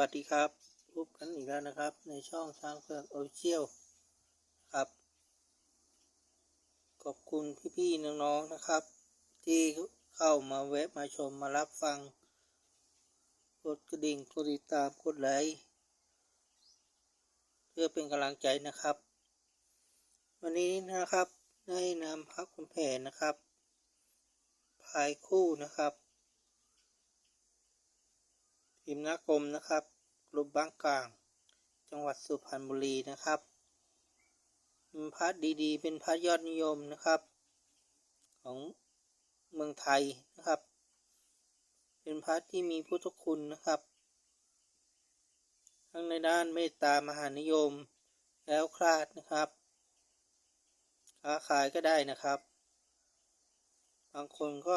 วัสดีครับพบกันอีกแล้วนะครับ ในช่องช้างเผือกโอเชียลครับ ขอบคุณพี่ๆน้องๆนะครับ ที่เข้ามาแวะมาชมมารับฟัง กดกระดิ่งกดติดตามกดไลค์เพื่อเป็นกำลังใจนะครับ วันนี้นะครับได้นำพักคุณแผนนะครับพายคู่นะครับ ทีมนากรมนะครับกลุ่มบางกลาง จังหวัดสุพรรณบุรีนะครับเป็นพัดดีๆ เป็นพัดยอดนิยมนะครับ ของเมืองไทยนะครับ เป็นพัดที่มีพุทธคุณนะครับ ทั้งในด้านเมตตามหานิยมแล้วคลาดนะครับค้าขายก็ได้นะครับ บางคนก็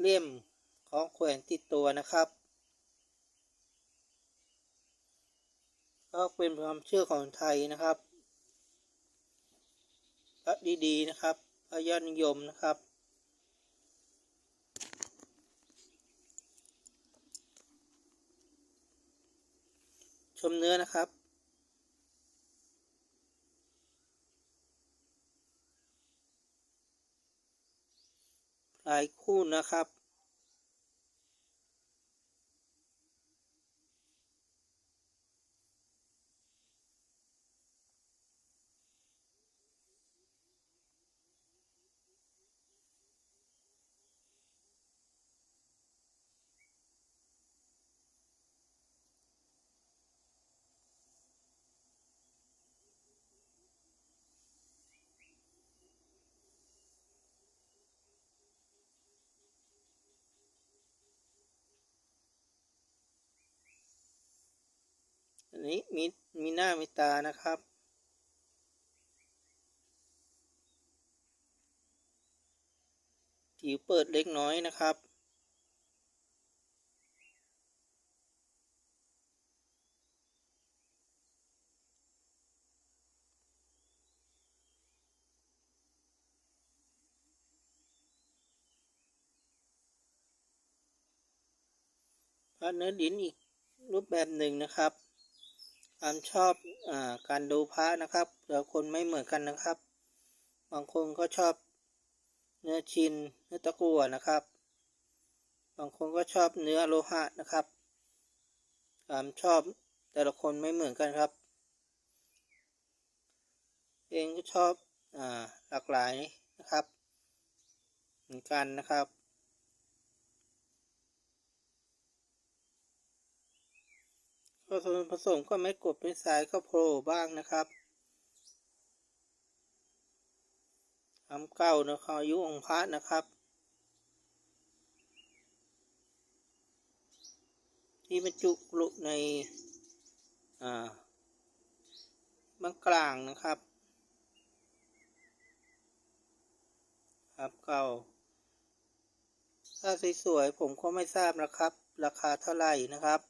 เลี่ยม ของแขวนติดตัวนะครับ ก็เป็นความเชื่อของไทยนะครับพระดีๆนะครับพระยอดนิยมนะครับชมเนื้อนะครับ หลายคู่นะครับ นี้มีมีหน้ามีตานะครับ ผิวเปิดเล็กน้อยนะครับพระเนื้อดินอีกรูปแบบหนึ่งนะครับ ความชอบอการดูพระนะครับแต่คนไม่เหมือนกันนะครับ บางคนก็ชอบเนื้อชินเนื้อตะกั่วนะครับ บางคนก็ชอบเนื้อโลหะนะครับความชอบแต่ละคนไม่เหมือนกันครับ เองก็ชอบอหลากหลายนะครับ เหมือนกันนะครับ ก็ส่วนผสมก็ไม่กบไม่สายก็โผล่บ้างนะครับทำเก้านะครับอายุองค์พระนะครับ ที่บรรจุกลุในอ่าบางกลางนะครับครับเก่าถ้าสวยๆผมก็ไม่ทราบนะครับ ราคาเท่าไหร่นะครับ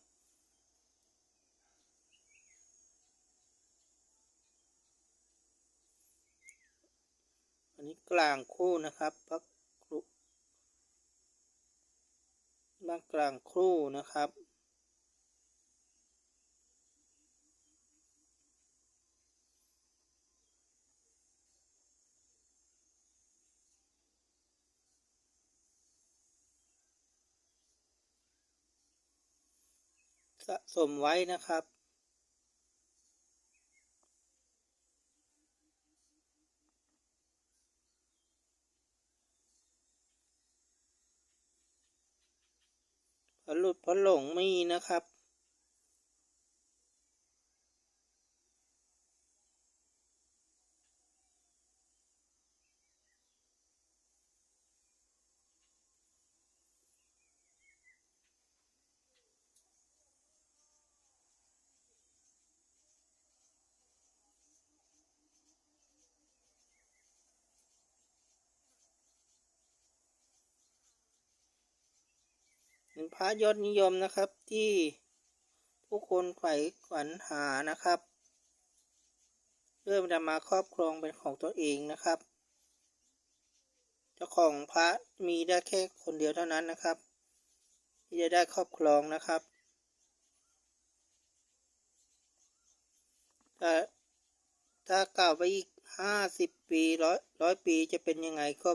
นี้กลางคู่นะครับพักครุบ้างกลางคู่นะครับ สะสมไว้นะครับ ผลหลุดพอหลงไม่มีนะครับ พระยอดนิยมนะครับที่ผู้คนใฝ่ฝันหานะครับเพื่อจะมาครอบครองเป็นของตัวเองนะครับ เจ้าของพระมีได้แค่คนเดียวเท่านั้นนะครับ ที่จะได้ครอบครองนะครับถ้าถ้ากล่าวไปอีกห้าสิบปีร้อยร้อยปีจะเป็นยังไงก็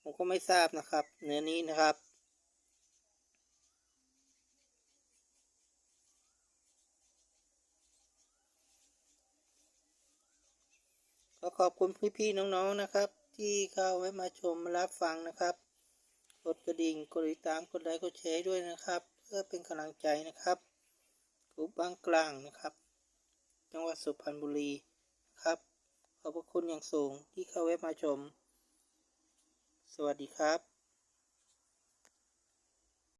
ผมก็ไม่ทราบนะครับเนื้อนี้นะครับ ขอขอบคุณพี่ๆน้องๆนะครับ ที่เข้าไว้มาชมมารับฟังนะครับ กดกระดิ่งกดติดตามกดไลค์กดแชร์ด้วยนะครับ เพื่อเป็นกำลังใจนะครับกลุ่มบางกลางนะครับ จังหวัดสุพรรณบุรีครับ ขอบพระคุณอย่างสูงที่เข้าไว้มาชม สวัสดีครับ